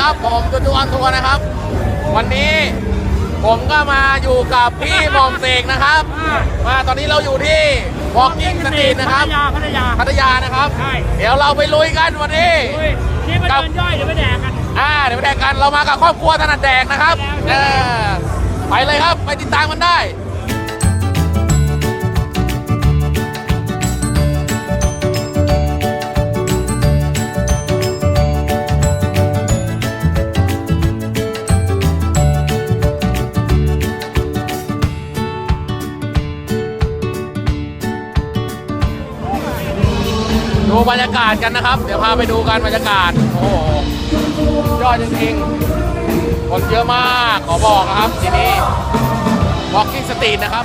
ครับผมจุจุอันทัวร์นะครับ วันนี้ผมก็มาอยู่กับพี่หมอมเสกนะครับ มาตอนนี้เราอยู่ที่ Walking Street นะครับพัทยาพัทยาพัทยานะครับใช่เดี๋ยวเราไปลุยกันวันนี้อุ้ยนี่มาครับเดินย่อยเดี๋ยวไปแดกกันอ่าเดี๋ยวไปแดกกันเรามากับครอบครัวถนัดแดกนะครับเออไปเลยครับไปติดตามกันได้ บรรยากาศกันนะครับ เดี๋ยวพาไปดูกันบรรยากาศ โอ้โหยอดจริงๆคนเยอะมากขอบอกนะครับทีนี้ Walking Street นะครับ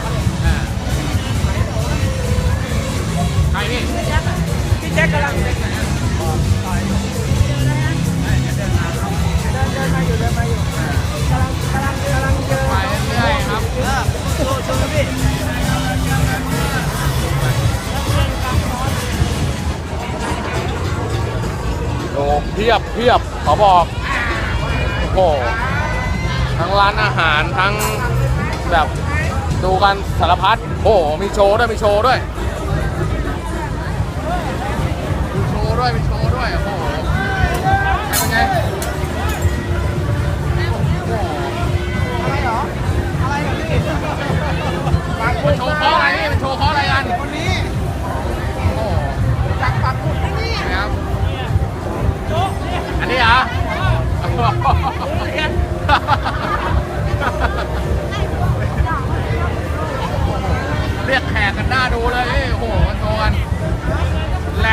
ใครนี่พี่แจ็คกำลัง พียบเพียบขอบอกโอ้โหทั้งร้านอาหารทั้งแบบดูกันสารพัดโอ้โหมีโชว์ด้วยมีโชว์ด้วยมีโชว์ด้วยมีโชว์ด้วยโอ้โหเป็นไง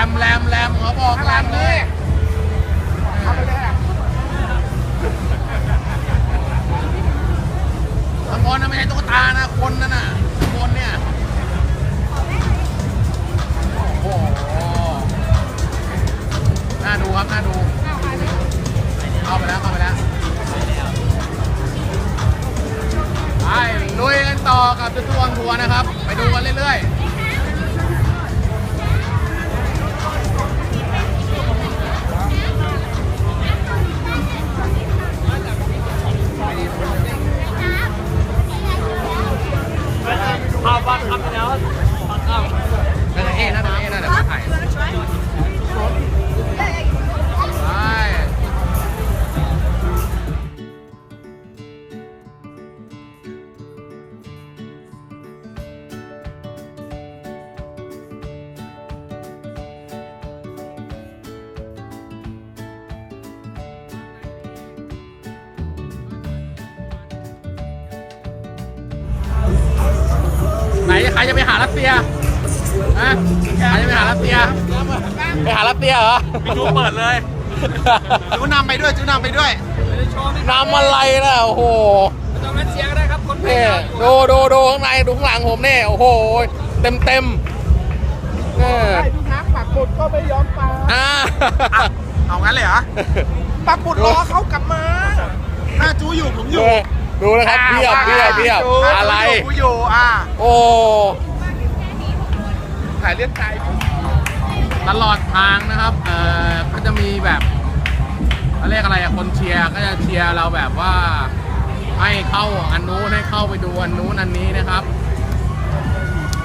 มแรมแรมเขาบอกแรมเลยเอาไปเลยอะข้างบนนะไม่ใช่ตุ๊กตานะคนนั่นน่ะข้างบนเนี่ยโอ้โหน่าดูครับน่าดูเข้าไปแล้วเข้าไปแล้วไปลุยกันต่อกับจุดทวงทัวร์นะครับ ไปดูกันเรื่อยๆ รจะไปหารัสเซียฮะใครจะไปหารัสเซีย ไปหารัสเซียเหรอดูเปิดเลยจูนำไปด้วยจูนำไปด้วยโชว์นำอะไรนะโอ้โหตรงนั้นเชียร์ก็ได้ครับคนไทยนี่เราอยู่ดูดูดูข้างในดูข้างหลังผมเนี่ยโอ้โหเต็มเต็มเออได้ทุกนักปักปุดก็ไม่ยอมไปอ่าเอางั้นเลยเหรอปักปุดรอเขากลับมาถ้าจูอยู่ผมอยู่ ดูนะครับเพียบเพียบเพียบอะไร กูอยู่อะโอ้ถ่ายเลือดใจตลอดทางนะครับ เอ่อก็จะมีแบบเขาเรียกอะไรอะคนเชียร์ก็จะเชียร์เราแบบว่า ให้เข้าอันนู้นให้เข้าไปดูอันนู้นอันนี้นะครับ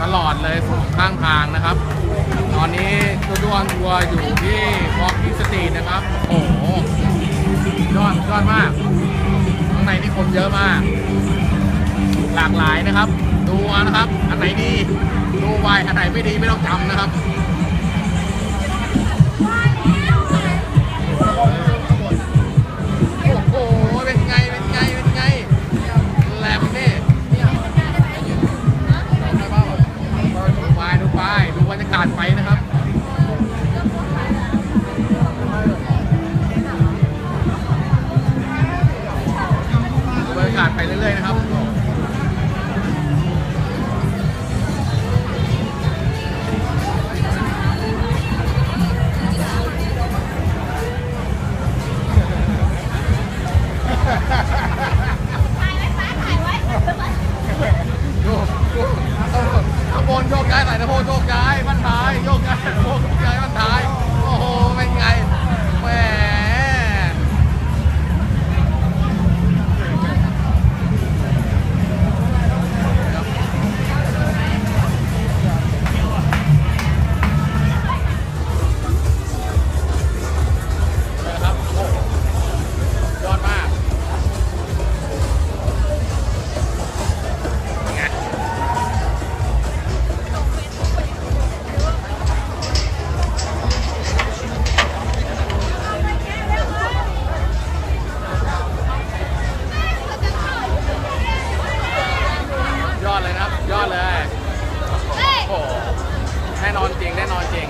ตลอดเลยสองข้างทางนะครับ ตอนนี้ตัวดวงทัวร์อยู่ที่วอล์กอินสตรีทนะครับ โอ้โหยอดยอดมากข้างในนี่คนเยอะมาก หลากหลายนะครับ ดูนะครับ อันไหนดี ดูไวอันไหนไม่ดีไม่ต้องจำนะครับ จริง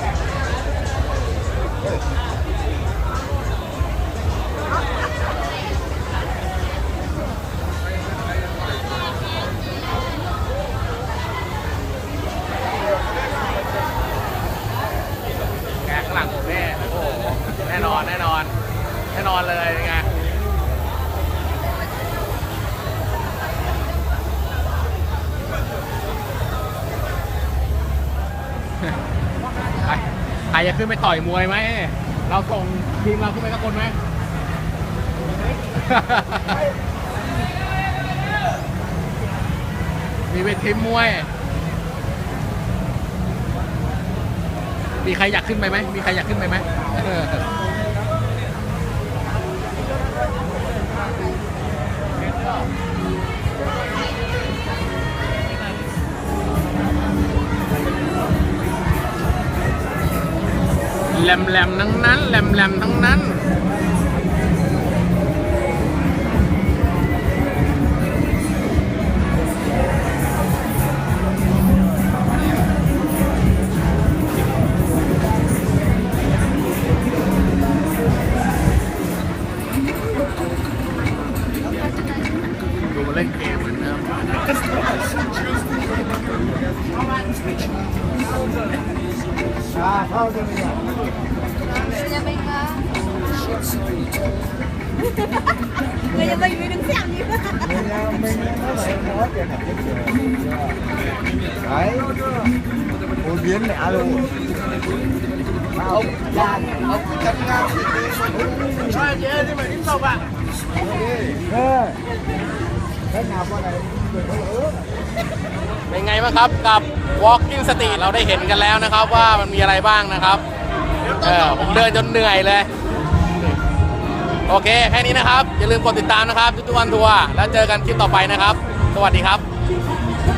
จะขึ้นไปต่อยมวยไหม เราส่งทีมเราขึ้นไปสักคนไหม มีเวทีมวย มีใครอยากขึ้นไปไหม มีใครอยากขึ้นไปไหม แหลมแหลมๆทั้งนั้นแหลมแหลมๆทั้งนั้น À, bây giờ. Nhà mình à. Bây mình mới đứng xem đi. Mình là mình nó lại nói chuyện. Đấy. Cô biến mẹ luôn. Mà ông đàn, ông chân ngang thì đi. Chị em đi mày đứng sau bạn. Đi. Thế nào qua này, người có lỡ. บ้างครับกับ Walking Street เราได้เห็นกันแล้วนะครับว่ามันมีอะไรบ้างนะครับเออผมเดินจนเหนื่อยเลย โอเค แค่นี้นะครับ อย่าลืมกดติดตามนะครับทุกๆวันทัวร์แล้วเจอกันคลิปต่อไปนะครับ สวัสดีครับ